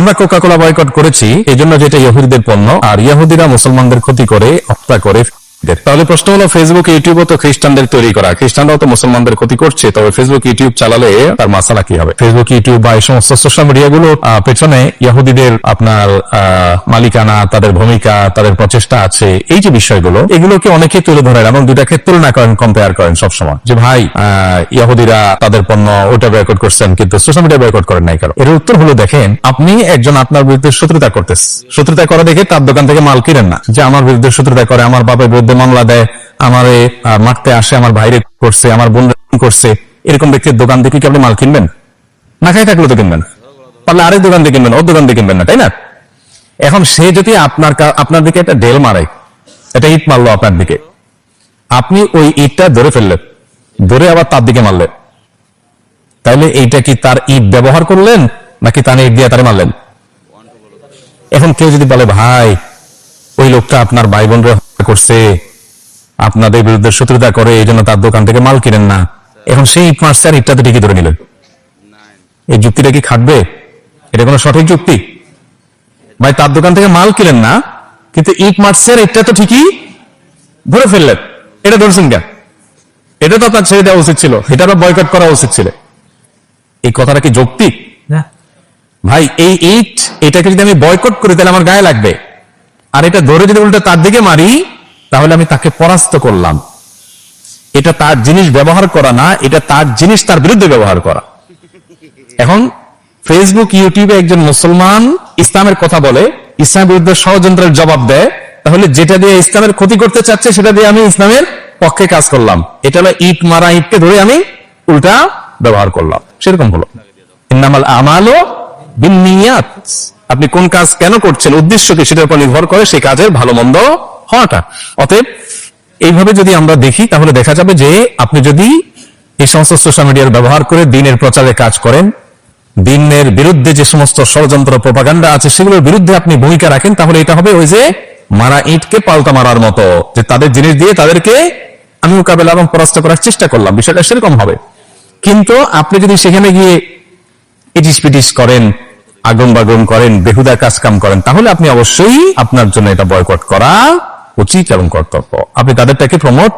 আমরা কোকা কোলা বয়কট করেছি, এজন্য জন্য যেটা ইহুদিদের পণ্য, আর ইহুদিরা মুসলমানদের ক্ষতি করে, হত্যা করে তাহলে প্রশ্ন হলো ফেসবুক ইউটিউবও তো খ্রিস্টানদের তৈরি করা। খ্রিস্টানরাও তো মুসলমানদের ক্ষতি করছে তবে ফেসবুক ইউটিউব চালালে তার মাসালা কি হবে? ফেসবুক ইউটিউব বা এই সমস্ত সোশ্যাল মিডিয়া গুলো পেছনে ইহুদিদের আপনার মালিকানা তাদের ভূমিকা তাদের প্রচেষ্টা আছে এই যে বিষয়গুলো এগুলোকে অনেকে তুলে ধরেন এবং দুটাকে তুলনা করেন কম্পেয়ার করেন সবসময়। যে ভাই আহ, ইহুদিরা তাদের পণ্য ওটা বয়কট করছেন কিন্তু সোশ্যাল মিডিয়া বয়কট করেন নাই কারও এর উত্তর হলো দেখেন আপনি একজন আপনার বিরুদ্ধে শত্রুতা করতেছ শত্রুতা করা দেখে তার দোকান থেকে মাল কিনেন না। যে আমার বিরুদ্ধে শত্রুতা করে আমার বাবার বিরুদ্ধে মামলা দেয়, আমারে মারতে আসে, আমার ভাইরে করছে, আমার বোন করছে, এরকম ব্যক্তির দোকান দেখে কি আপনি মাল কিনবেন? না খাই থাকলে তো কিনবেন। পারলে আরেক দোকান দিয়ে কিনবেন, ওর দোকান দিয়ে কিনবেন না, তাই না? এখন সে যদি আপনার আপনার দিকে একটা ডেল মারে এটা ইট মারলো আপনার দিকে, আপনি ওই ইটটা ধরে ফেললেন, ধরে আবার তার দিকে মারলেন। তাইলে এইটা কি তার ইট ব্যবহার করলেন, নাকি তার ইট দিয়ে তারে মারলেন? এখন কেউ যদি বলে, ভাই, ওই লোকটা আপনার ভাই বোনরা হত্যা করছে আপনাদের বিরুদ্ধে শত্রুতা করে এই জন্য তার দোকান থেকে মাল কিনেন না। এখন সেই ইট মারছে আর ইটটাতে ঠিকই ধরে নিলেন। এই যুক্তিটা কি খাটবে? এটা কোনো সঠিক যুক্তি? ভাই তার দোকান থেকে মাল কিনেন না কিন্তু ইট মারছে আর ইটটা তো ঠিকই ধরে ফেললেন। এটা ধরছেন কেন? এটা তো আপনার ছেড়ে দেওয়া উচিত ছিল। এটা তো বয়কট করা উচিত ছিল। এই কথাটা কি যৌক্তিক? ভাই এই ইট এটাকে যদি আমি বয়কট করি তাহলে আমার গায়ে লাগবে। আর এটা ধরে যদি উল্টো তার দিকে মারি তাহলে আমি তাকে পরাস্ত করলাম। এটা তার জিনিস ব্যবহার করা না, এটা তার জিনিস তার বিরুদ্ধে ব্যবহার করা। এখন ফেসবুক ইউটিউবে একজন মুসলমান ইসলামের কথা বলে, ইসলামের বিরুদ্ধে ষড়যন্ত্রের জবাব দেয়, তাহলে যেটা দিয়ে ইসলামের ক্ষতি করতে চাচ্ছে, সেটা দিয়ে আমি ইসলামের পক্ষে কাজ করলাম। এটা হলো ইট মারা ইটকে ধরে আমি উল্টা ব্যবহার করলাম। সেরকম হলো। ইন্নামাল আমালও বিন্নিয়াত আপনি কোন কাজ কেন করছেন, উদ্দেশ্য কি, সেটার উপর নির্ভর করে সেই কাজের ভালো মন্দ হওয়াটা। অতএব, এইভাবে যদি আমরা দেখি, তাহলে দেখা যাবে যে আপনি যদি এই সমস্ত সোশ্যাল মিডিয়ার ব্যবহার করে দিনের প্রচারে কাজ করেন, দিনের বিরুদ্ধে যে সমস্ত ষড়যন্ত্র প্রপাগান্ডা আছে, সেগুলোর বিরুদ্ধে আপনি ভূমিকা রাখেন, তাহলে এটা হবে ওই যে মারা ইটকে পাল্টা মারার মতো, যে তাদের জিনিস দিয়ে তাদেরকে আমি মোকাবেলা এবং পরাস্ত করার চেষ্টা করলাম, বিষয়টা সেরকম হবে। কিন্তু আপনি যদি সেখানে গিয়ে ইটিস পিটিস করেন আগুন বাগুন করেন, বেহুদা কাজ কাম করেন, তাহলে আপনি অবশ্যই আপনার জন্য এটা বয়কট করা উচিত এবং কর্তব্য। আপনি তাদেরটাকে প্রমোট